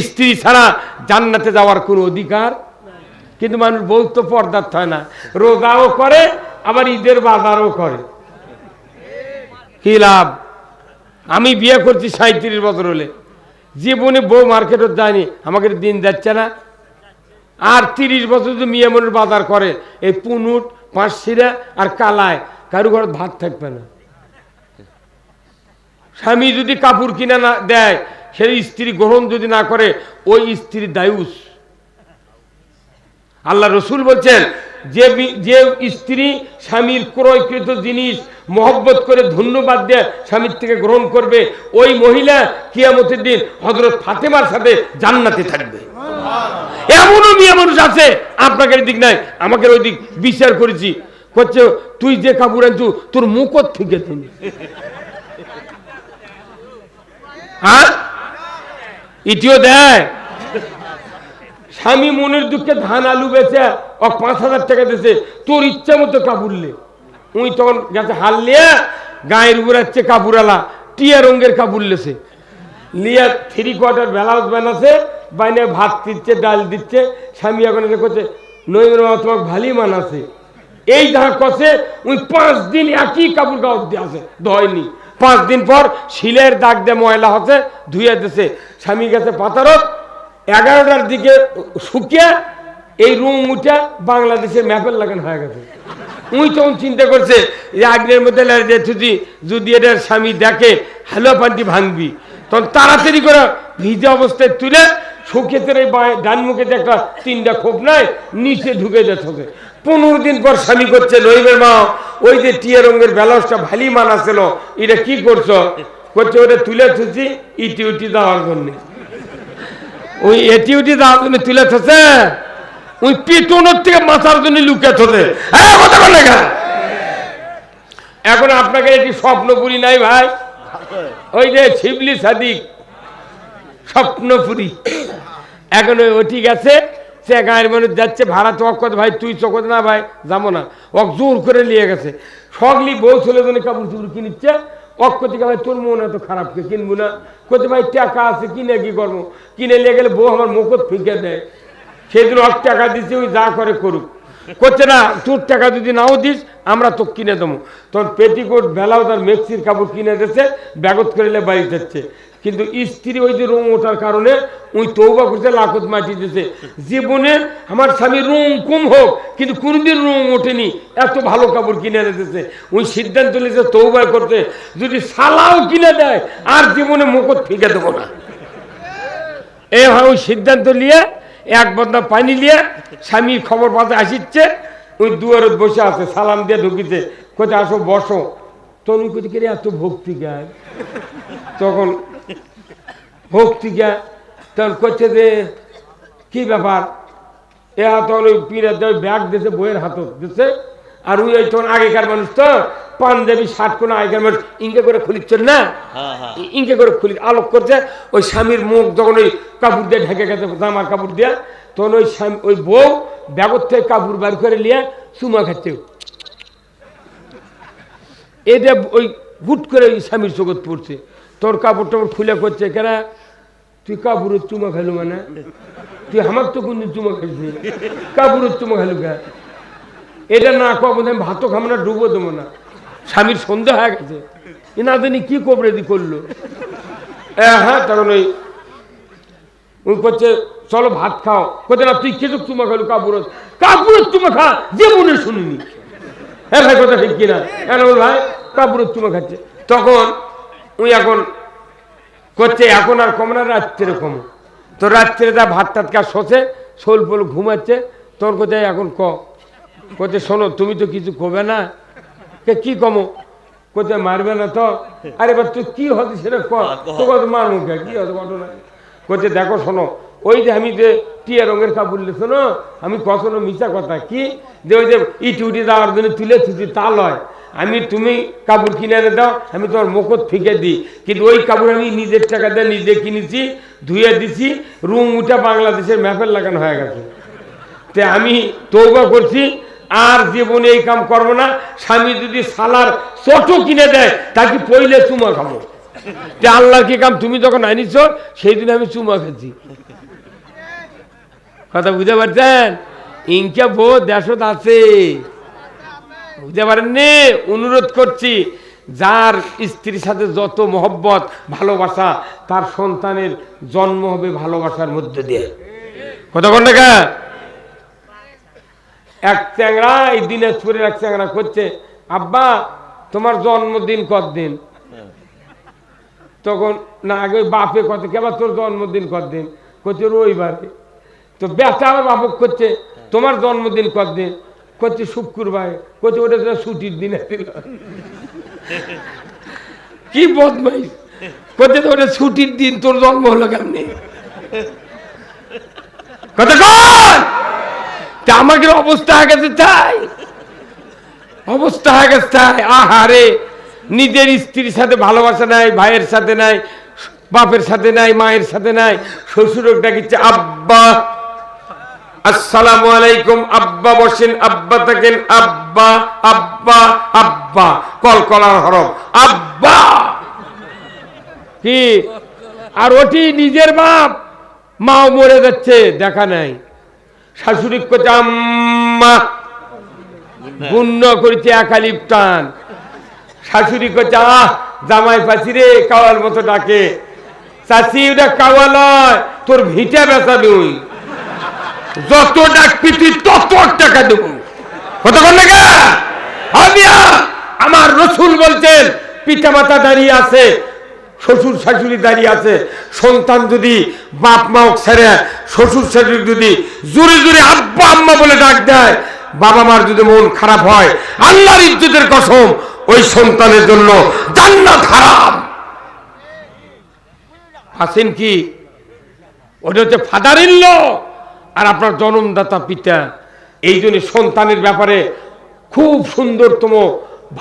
স্ত্রী ছাড়া জান্নাতে যাওয়ার কোনো অধিকার? কিন্তু মানুষ বউ তো পর্দার হয় না। রোজাও করে, আবার ঈদের বাজারও করে। কি লাভ? আমি বিয়ে করছি সাঁত্রিশ বছর হলে। জীবনে বউ মার্কেটও যায়নি, আমাকে দিন যাচ্ছে না। আর তিরিশ বছর যদি মেয়ে মনের বাজার করে, এই পুনুট, পাঁচশিরা আর কালায়, কারু ঘরে ভাত থাকবে না। স্বামী যদি কাপড় কিনে না দেয় সেই স্ত্রী গ্রহণ যদি না করে, ওই স্ত্রী দায়ুস। আল্লাহ রসুল বলছেন, যে যে স্ত্রী স্বামীর ক্রয়কৃত জিনিস, মহব্বত করে, ধন্যবাদ দিয়ে স্বামীর থেকে গ্রহণ করবে, ওই মহিলা কিয়ামতের দিন হজরত ফাতেমার সাথে জান্নাতে থাকবে। এমনও মেয়ে মানুষ আছে, আপনাকে দিক নাই, আমাকে ওই দিক বিচার করেছি। করছে তুই যে কাপড় আনছু, তোর মুখত থেকে তুমি? হ্যাঁ? ইটিও দেয়। স্বামী মনের দুঃখে ধান আলু বেচে ও পাঁচ হাজার টাকা দিয়েছে। তোর ইচ্ছা মতো কাপড়লে উই তখন গেছে হাল লিয়া গায়ের উপর আসছে কাপড়ালা টিয়া রঙের কাপড় লেছে। লিয়া থ্রি কোয়ার্টার ব্লাউজ বানাছে বাইনে ভাত দিচ্ছে, ডাল দিচ্ছে। স্বামী এখন এসে করছে নইমের মামা তোমাকে ভালোই মানাছে। এই দেখা কষে ওই পাঁচ দিন একই কাপড় কাপড় দিয়ে আসে ধয়নি পাঁচ দিন পর শিলের দাগ দিয়ে ময়লা হচ্ছে, ধুয়ে দিছে। স্বামী গেছে পাতারত, এগারোটার দিকে শুকিয়ে এই রুম উঠে বাংলাদেশের ম্যাপের লাগানো হয়ে গেছে। উই তখন চিন্তা করছে যে আগ্নের মধ্যে যদি যদি এটার স্বামী দেখে, হ্যালো পান্টি ভাঙবি। তখন তাড়াতাড়ি করে ভিজে অবস্থায় তুলে শুকিয়েছে এই ডান মুখে যে একটা তিনটা খোপ নাই, নিচে ঢুকে যেতে পনেরো দিন পর স্বামী করছে নইবের মা, ওই যে টিয়া রঙের ব্যালান্সটা ভালি মানাছিল এটা কি করছ? করছে ওটা তুলে থুছি ইটি উটি দেওয়ার জন্য। ওই এটি উটি দেওয়ার জন্য তুলে ওই থেকে মাথার জন্য লুকে থসে হ্যাঁ কথা বলে এখন আপনাকে এটি স্বপ্নপুরি নাই ভাই? ওই যে শিবলি সাদিক স্বপ্নপুরি এখন ওই ওটি গেছে সে গাঁয়ের মানুষ যাচ্ছে, ভাড়া তো অকত ভাই, তুই চকত না ভাই, যাব না। অক জোর করে নিয়ে গেছে। সগলি বউ ছেলে জন্য কাপড় চুপুর কিনিচ্ছে অক্ষ থেকে ভাই, তোর মন এত খারাপ কে, কিনবো না? কত ভাই, টাকা আছে, কিনে কি করব? কিনে নিয়ে গেলে বউ আমার মুখত ফিকে দেয়। সেদিন অক টাকা দিচ্ছে ওই যা করে করুক। করছে না, তোর টাকা যদি নাও দিস আমরা তো কিনে দেবো। তোর পেটিকোট বেলাও তার মেক্সির কাপড় কিনে দিচ্ছে ব্যাগত করিলে বাড়ি যাচ্ছে। কিন্তু স্ত্রী ওই যে রুম ওঠার কারণে ওই তৌবা করছে, লাখত মাটি দিছে জীবনে আমার স্বামী রুম কম হোক, কিন্তু কোনোদিন রুম ওঠেনি, এত ভালো কাপড় কিনে দিতেছে ওই সিদ্ধান্ত নিয়েছে তৌবা করতে। যদি সালাও কিনে দেয়, আর জীবনে মুখত ফিকে দেবো না। এ হয় ওই সিদ্ধান্ত নিয়ে, এক বদনা পানি নিয়ে, স্বামী খবর পাতে আসিচ্ছে। ওই দুয়ারত বসে আছে সালাম দিয়ে ঢুকিছে। কোথায় আসো বসো। তনু কোথায় কে এত ভক্তি গায়? তখন ভক্তি গায়। তখন করছে যে কি ব্যাপার? এ তখন ওই পীরের ওই ব্যাগ দিয়েছে বইয়ের হাতত দিছে আর ওই ওই তখন আগেকার মানুষ তো পাঞ্জাবি শার্ট কোনো আগেকার মানুষ ইঙ্কে করে খুলিচ্ছেন না? ইঙ্কে করে খুলি আলোক করছে। ওই স্বামীর মুখ যখন ওই কাপড় দিয়ে ঢেকে গেছে জামার কাপড় দিয়ে তখন ওই স্বামী ওই বউ ব্যাগর থেকে কাপড় বার করে নিয়ে চুমা খাচ্ছে এটা ওই হুট করে স্বামীর চোখত পড়ছে। তোর কাপড় টাপড় খুলে করছে কেন? তুই কাপড়ের চুমা খেলো মানে? তুই আমার তো কোনদিন চুমা খেলছি কাপড়ের চুমা খেলো কে এটা না কব ভাতও খাব না, ডুবো দেবো না। স্বামীর সন্দেহ হয়ে গেছে। এনা জানি কি কবরেদি করল? হ্যাঁ তখন ওই করছে চলো ভাত খাও। কোথায় না, তুই খেতে চুমা খালো কাপড় কাপড়ের চুমা খা, যে মনে শুনিনি। হ্যাঁ ভাই, কথা ঠিক কিনা? কেন ভাই, কাপড়ের চুমা খাচ্ছে। তখন ওই এখন করছে, এখন আর কম না, রাত্রে কম। তো রাত্রে তা ভাত টাত কা শোষে, শোল ফোল ঘুমাচ্ছে। তোর কোথায় এখন ক। কোথায় শোনো, তুমি তো কিছু কবে না? কে, কি কমো? কোথায় মারবে না তো। আরে, এবার তুই কি হতে সেটা কত মারবো কি হতো ঘটনা? কোথায় দেখো, শোনো, ওই যে আমি যে টিয়া রঙের কাপড় শোনো, আমি কখনো মিশা কথা কি? যে ওই যে ইটি উটি দেওয়ার জন্য তুলে থুতি তা লয়। আমি তুমি কাপড় কিনে এনে দাও, আমি তোমার মুখত ফিকে দিই। কিন্তু ওই কাপড় আমি নিজের টাকা দিয়ে নিজে কিনেছি, ধুয়ে দিছি, রুম উঠে বাংলাদেশের ম্যাপের লাগানো হয়ে গেছে। তে আমি তৌবা করছি, আর জীবনে এই কাম করব না। স্বামী যদি সালার চটো কিনে দেয়, তাকে পইলে চুমা খাব। তে আল্লাহর কি কাম? তুমি যখন আনিছ সেই দিন আমি চুমা খেয়েছি। কথা বুঝতে পারছেন? ইনকে বো দেশত আছে। বুঝতে পারেননি? অনুরোধ করছি, যার স্ত্রীর সাথে যত মহব্বত, ভালোবাসা, তার সন্তানের জন্ম হবে ভালোবাসার মধ্যে দিয়ে। কথা কোন? টাকা এক চ্যাংড়া, এই দিনাজপুরের এক চ্যাংড়া করছে, আব্বা, তোমার জন্মদিন কতদিন? তখন না, আগে ওই বাপে কত কেবার তোর জন্মদিন কতদিন? করছে রবিবারে। তো বেটা আমার বাপক করছে তোমার জন্মদিন কতদিন? করছে শুক্রবার। করছে ওটা তো ছুটির দিন দিল। কি বদমাইশ। করছে তো ওটা ছুটির দিন, তোর জন্ম হলো কেমনি? আমাকে অবস্থা হয়ে গেছে তাই। অবস্থা হয়ে গেছে তাই। আহারে! নিজের স্ত্রীর সাথে ভালোবাসা নাই, ভাইয়ের সাথে নাই, বাপের সাথে নাই, মায়ের সাথে নাই শ্বশুরক ডাকিচ্ছে আব্বা, আসসালামু আলাইকুম, আব্বা বসেন, আব্বা থাকেন, আব্বা আব্বা আব্বা কলকলার হরফ আব্বা। কি? আর ওটি নিজের বাপ, মাও মরে যাচ্ছে, দেখা নাই। শাশুড়ি করছে আম্মা পুণ্য করেছে একালিপ টান। শাশুড়ি করছে আহ জামাই পাচ্ছি রে, কাওয়াল মতো ডাকে। চাষি ওটা কাওয়া নয় তোর ভিটা বেচা দুই যত ডাকবি তুই তত টাকা দেবো। কতক্ষণ টাকা আমার রসুল বলছেন পিতা মাতা দাঁড়িয়ে আছে, শ্বশুর শাশুড়ি দাঁড়িয়ে আছে, সন্তান যদি বাপ মা ছেড়ে, শ্বশুর শাশুড়ি যদি জোরে জোরে আব্বা, আম্মা বলে ডাক দেয়, বাবা মার যদি মন খারাপ হয়, আল্লাহর ইজ্জতের কসম ওই সন্তানের জন্য জান্নাত হারাম। আছেন কি? ওটা হচ্ছে ফাদার ইল্ল আর আপনার জন্মদাতা পিতা। এই জন্য সন্তানের ব্যাপারে খুব সুন্দরতম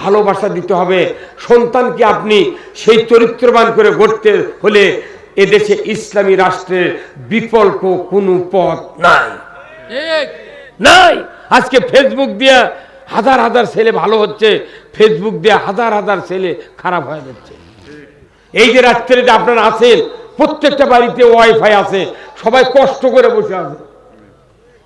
ভালোবাসা দিতে হবে। সন্তানকে আপনি সেই চরিত্রবান করে গড়তে হলে এদেশে ইসলামী রাষ্ট্রের বিকল্প কোনো পথ নাই। নাই। আজকে ফেসবুক দিয়ে হাজার হাজার ছেলে ভালো হচ্ছে ফেসবুক দিয়ে হাজার হাজার ছেলে খারাপ হয়ে যাচ্ছে। এই যে রাত্রে যে আপনারা আছেন প্রত্যেকটা বাড়িতে ওয়াইফাই আছে, সবাই কষ্ট করে বসে আছে।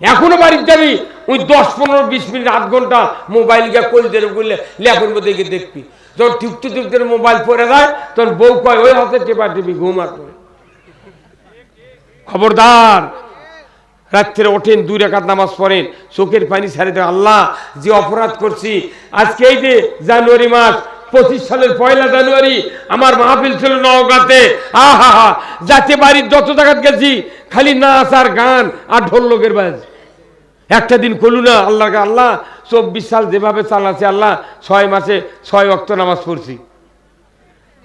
এখনও বাড়িতে যাবি ওই দশ, পনেরো, বিশ মিনিট, আধ ঘণ্টা মোবাইল গিয়ে কল দেবে বললে লেখন গিয়ে দেখবি? যখন টিপতে টিপতে মোবাইল পরে যায়, তখন বউ কয়, ওই হাতে টেপা টিপি, ঘুম আসবে খবরদার রাত্রে ওঠেন, দুই রেখাত নামাজ পড়েন। চোখের পানি ছাড়ে দেয় আল্লাহ, যে অপরাধ করছি। আজকে এই যে জানুয়ারি মাস, পঁচিশ সালের পয়লা জানুয়ারি, আমার মাহফিল ছিল নওগাঁতে। আহা, হা যাতে বাড়ির যত জায়গাত গেছি, খালি নাচ আর গান আর ঢোল লোকের বাজ। একটা দিন করলু না আল্লাহকে আল্লাহ, চব্বিশ সাল যেভাবে চালাচ্ছে, আল্লাহ, ছয় মাসে ছয় অক্ত নামাজ পড়ছি।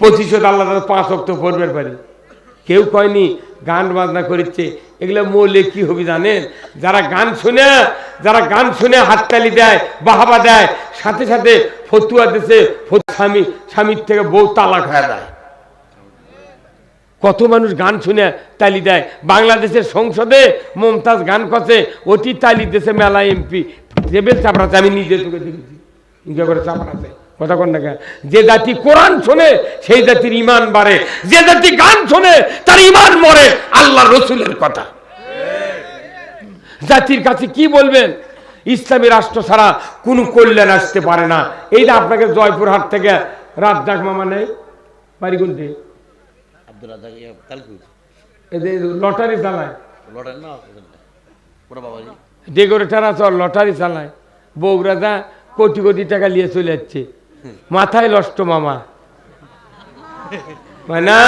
পঁচিশে আল্লাহ পাঁচ অক্ত পড়বের পারি। কেউ কয়নি গান বাজনা করেছে এগুলো মৌলে কি হবে জানেন? যারা গান শুনে, যারা গান শুনে হাততালি দেয়, বাহাবা দেয়, সাথে সাথে ফতুয়া দেশে স্বামী, স্বামীর থেকে বউ তালাক হয়ে যায়। কত মানুষ গান শুনে তালি দেয়। বাংলাদেশের সংসদে মমতাজ গান কষে অতি তালি দেশে মেলা এমপি। টেবিল চাপড়াতে আমি নিজে তোকে দেখেছি। ইনকা করে চাপড়াতে কথা কন না? যে জাতি কোরআন শোনে, সেই জাতির ইমান বাড়ে। যে জাতি গান শোনে, তার ইমান মরে। আল্লাহ রসুলের কথা। জাতির কাছে কি বলবেন? ইসলামী রাষ্ট্র ছাড়া কোনো কল্যাণ আসতে পারে না। এইটা আপনাকে জয়পুরহাট থেকে রাত ডাক মামা নেই বাড়ি কোনটি লটারি চালায়। ডেকোরেটার আছে লটারি চালায়। বউরা যা কোটি কোটি টাকা নিয়ে চলে যাচ্ছে। মাথায় লষ্ট মামা। মানে না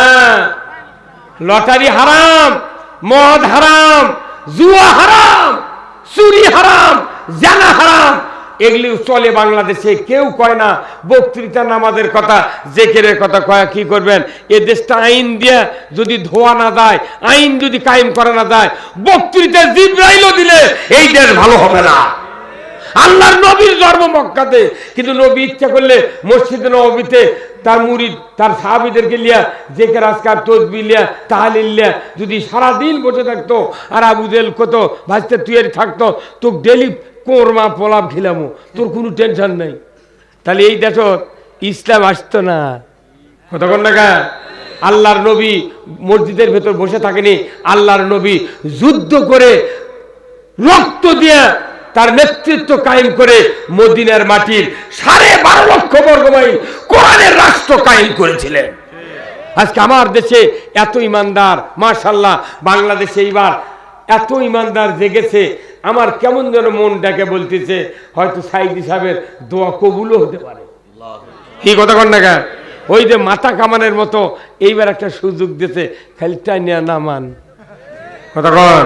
লটারি হারাম মদ হারাম জুয়া হারাম, চুরি হারাম, জানা হারাম। এগুলি চলে বাংলাদেশে, কেউ কয় না। বক্তৃতা কথা কথা কি করবেন? এ দেশটা আইন দিয়ে যদি ধোয়া না যায়, আইন যদি কায়েম করা না যায় বক্তৃতা জিব্রাইলও দিলে এই দেশ ভালো হবে না। আল্লাহর নবীর জন্ম মক্কাতে। কিন্তু নবী ইচ্ছা করলে মসজিদে নবীতে তার মুরিদ, তার সাহাবিদেরকে লিয়া জেকে রাজকার তসবি লিয়া, তাহালিল লিয়া, যদি সারাদিন বসে থাকতো, আর আবুদেল কত, ভাজতে তুই থাকতো তো ডেলি কোরমা পোলাপ খিলামো, তোর কোনো টেনশন নাই। তাহলে এই দেখো, ইসলাম আসতো না। কতক্ষণ টাকা আল্লাহর নবী মসজিদের ভেতর বসে থাকেনি, আল্লাহর নবী যুদ্ধ করে রক্ত দিয়ে তার নেতৃত্ব কায়েম করে মদিনার মাটির সাড়ে বারো লক্ষ বর্গ মাইল কোরআনের রাষ্ট্র কায়েম করেছিলেন। আজকে আমার দেশে এত ইমানদার মাশাল্লাহ বাংলাদেশে এইবার এত ইমানদার জেগেছে, আমার কেমন যেন মন ডেকে বলতেছে, হয়তো সাইদি সাহেবের দোয়া কবুলও হতে পারে। কি কথা কন না? ওই যে মাথা কামানের মতো এইবার একটা সুযোগ দিতে খালি টাইনিয়া নামান কথা কন।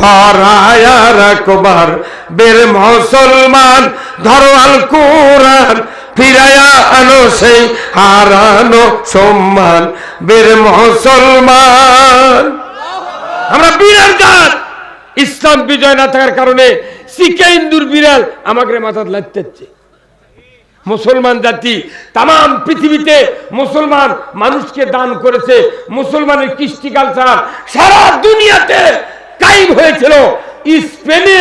ধরায়ার আকবার বের মুসলমান ধরো আল কোরআন ফিরায়া আনো সেই হারানো সম্মান। বের মুসলমান, আমরা বিরাট গান ইসলাম বিজয় না থাকার কারণে শিখে ইন্দুর বিড়াল আমাকে মাথা লাগতেছে মুসলমান জাতি তাম পৃথিবীতে মুসলমান মানুষকে দান করেছে। মুসলমানের কৃষ্টি কালচার সারা দুনিয়াতে কায়েম হয়েছিল। স্পেনে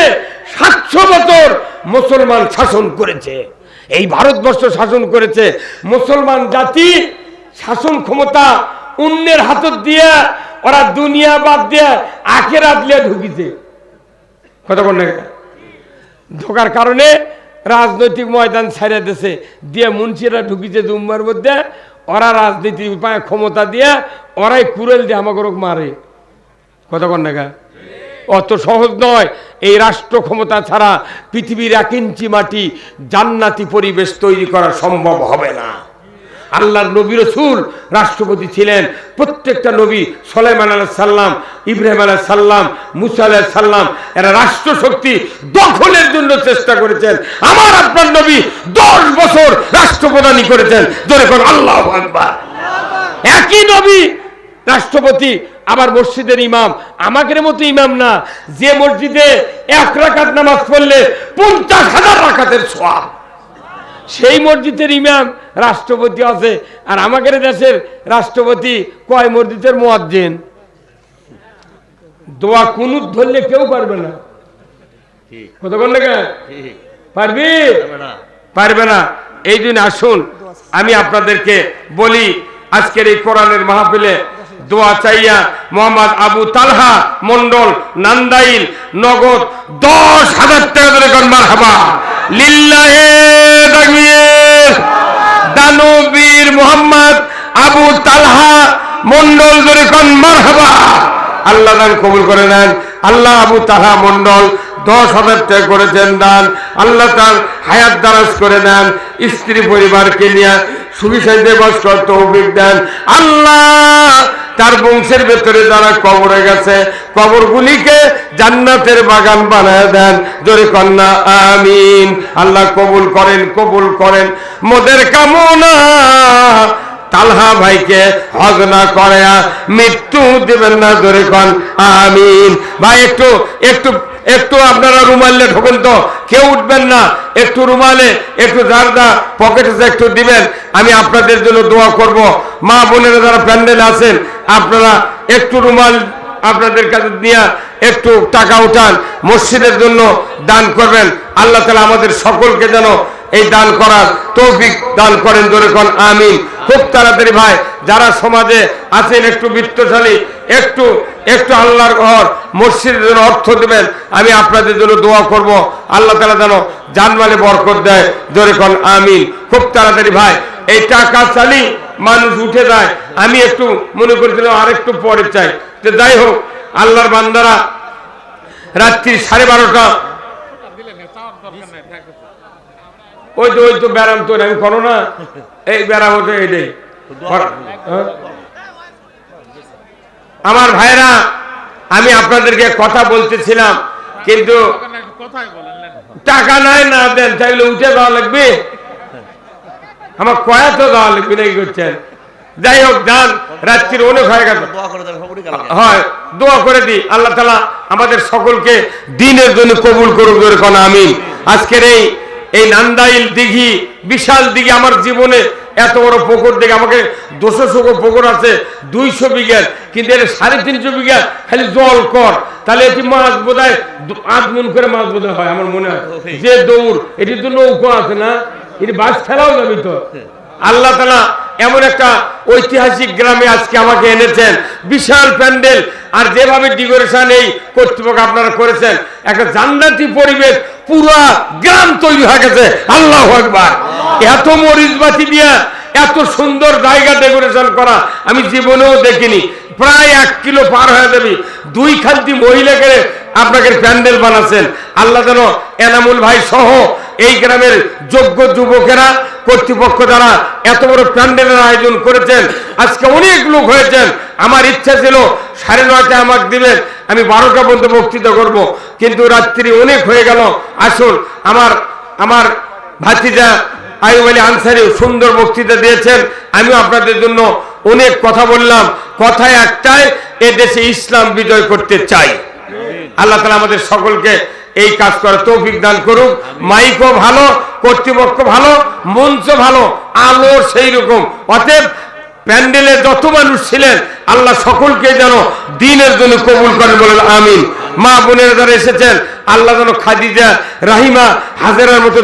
সাতশো বছর মুসলমান শাসন করেছে। এই ভারতবর্ষ শাসন করেছে। মুসলমান জাতি শাসন ক্ষমতা অন্যের হাতত দিয়ে, ওরা দুনিয়া বাদ দিয়ে আখের আদলিয়া ঢুকিছে। কথা বল ঢোকার কারণে রাজনৈতিক ময়দান ছাড়িয়ে দিয়েছে। দিয়ে মুন্সিরা ঢুকিছে জুম্মার মধ্যে। ওরা রাজনীতি উপায় ক্ষমতা দিয়ে, ওরাই কুড়েল দিয়ে আমাকে মারে। কথা কন না অত সহজ নয়। এই রাষ্ট্র ক্ষমতা ছাড়া পৃথিবীর এক ইঞ্চি মাটি জান্নাতি পরিবেশ তৈরি করা সম্ভব হবে না। আল্লাহর নবী রসুল রাষ্ট্রপতি ছিলেন। প্রত্যেকটা নবী সোলাইমান আলাহ সাল্লাম ইব্রাহিম আলাহ সাল্লাম মুসা আলাহ সাল্লাম এরা রাষ্ট্র শক্তি দখলের জন্য চেষ্টা করেছেন। আমার আপনার নবী দশ বছর রাষ্ট্রপ্রধানই করেছেন। যেরকম আল্লাহ একই নবী রাষ্ট্রপতি আবার মসজিদের ইমাম। আমাদের মতো ইমাম না। যে মসজিদে এক রাকাত নামাজ পড়লে পঞ্চাশ হাজার রাকাতের সোয়াব সেই মসজিদের ইমাম রাষ্ট্রপতি আছে। আর আমাদের দেশের রাষ্ট্রপতি কয় মসজিদের মোয়াজ্জেন? দোয়া কুনুত ধরলে কেউ পারবে না। কতক্ষণ পারবি? পারবে না। এই দিন আসুন আমি আপনাদেরকে বলি আজকের এই কোরআনের মাহফিলে দোয়া চাইয়া মোহাম্মদ আবু তালহা মন্ডল নান্দাইল, নগদ দশ হাজার টাকা ধরে কনবার হাবা লিল্লাহে দানবীর মোহাম্মদ আবু তালহা মন্ডল ধরে কনবার হাবা আল্লাহ দান কবুল করে নেন। আল্লাহ আবু তাহা মন্ডল দশ হাজার টাকা করেছেন দান আল্লাহ তার হায়াত দারাজ করে নেন। স্ত্রী পরিবারকে নিয়ে সুবিচাইতে বাস করতে অভিজ্ঞ দেন। আল্লাহ তার বংশের ভেতরে যারা কবরে গেছে, কবরগুলিকে জান্নাতের বাগান বানায় দেন। জোরে কন্যা, আমিন। আল্লাহ কবুল করেন কবুল করেন। মোদের কামনা, তালহা ভাইকে হজ না করে মৃত্যু দিবেন না ধরে কন, আমিন। ভাই, একটু একটু একটু আপনারা রুমালে ঢোকেন তো, কেউ উঠবেন না। একটু রুমালে, একটু জারদা পকেটে একটু দিবেন। আমি আপনাদের জন্য দোয়া করব। মা বোনেরা যারা প্যান্ডেল আছেন আপনারা একটু রুমাল আপনাদের কাছে নিয়ে একটু টাকা উঠান, মসজিদের জন্য দান করবেন। আল্লাহ তালা আমাদের সকলকে যেন এই দান করার তৌফিক দান করেন, জোরে কোন, আমিন। খুব তাড়াতাড়ি ভাই, যারা সমাজে আছেন একটু বৃত্তশালী, একটু একটু আল্লাহর ঘর, মসজিদের জন্য অর্থ দেবেন, আমি আপনাদের জন্য দোয়া করব। আল্লাহ তালা যেন জানমালে বরকত দেয়, জোরে কোন, আমিন। খুব তাড়াতাড়ি ভাই, এই টাকা চালি মানুষ উঠে যায়। আমি একটু মনে করেছিলাম আরেকটু পরে চাই। তো যাই হোক আল্লাহর বান্দারা রাত্রি সাড়ে বারোটা। ওই তো ওই তো ব্যারাম তো আমি করো না। এই ব্যারাম হতো এইটাই হ্যাঁ? আমার ভাইরা আমি আপনাদেরকে কথা বলতেছিলাম কিন্তু টাকা নাই না দেন তাইলে উঠে দেওয়া লাগবে? আমার কয়া তো দেওয়া লাগবে নাকি করছেন। যাই হোক যান রাত্রির অনেক হয়ে কালকে। হয় দোয়া করে দিই। আল্লাহ তালা আমাদের সকলকে দিনের জন্য কবুল করুক কোন আমিন। আজকের এই এই নান্দাইল দিঘি বিশাল দিঘি আমার জীবনে এত বড় পুকুর দিকে আমাকে দুশো শোকো পুকুর আছে দুইশো বিঘার কিন্তু এটা সাড়ে তিনশো বিঘা খালি জল কর। তাহলে এটি মাছ বোধ হয় আধ মন করে মাছ বোধ হয় আমার মনে হয়। যে দৌড় এটি তো নৌকো আছে না? এটি বাস খেলাও যাবি তো আল্লাহ তালা এমন একটা ঐতিহাসিক গ্রামে আজকে আমাকে এনেছেন। বিশাল প্যান্ডেল। আর যেভাবে ডেকোরেশন এই কর্তৃপক্ষ আপনারা করেছেন, একটা জান্নাতি পরিবেশ, পুরা গ্রাম তৈরি হয়ে গেছে। আল্লাহ একবার এত মরিচবাতি দিয়া, এত সুন্দর জায়গা ডেকোরেশন করা, আমি জীবনেও দেখিনি। প্রায় এক কিলো পার হয়ে যাবি। দুই খান্তি মহিলাকে আপনাকে প্যান্ডেল বানাচ্ছেন। আল্লাহ যেন এনামুল ভাই সহ এই গ্রামের যোগ্য যুবকেরা কর্তৃপক্ষ দ্বারা এত বড় প্যান্ডেলের আয়োজন করেছেন। আজকে অনেক লোক হয়েছেন। আমার ইচ্ছা ছিল সাড়ে নয়টায় আমাকে দিবেন। আমি বারোটা পর্যন্ত বক্তৃতা করব। কিন্তু রাত্রি অনেক হয়ে গেল। আসুন, আমার আমার ভাতিজা আইব আলী আনসারি সুন্দর বক্তৃতা দিয়েছেন। আমিও আপনাদের জন্য অনেক কথা বললাম। কথায় একটাই এ দেশে ইসলাম বিজয় করতে চাই। আল্লাহ তালা আমাদের সকলকে এই কাজ করার তৌফিক দান করুক। মাইকও ভালো, কর্তৃপক্ষ ভালো, মঞ্চ ভালো আলো সেই রকম। অতএব প্যান্ডেলে যত মানুষ ছিলেন, আল্লাহ সকলকে যেন দিনের জন্য কবুল করেন বলেন, আমিন। মা বোনের যারা এসেছেন, আল্লাহ যেন খাদিজা, রাহিমা, হাজেরার মতো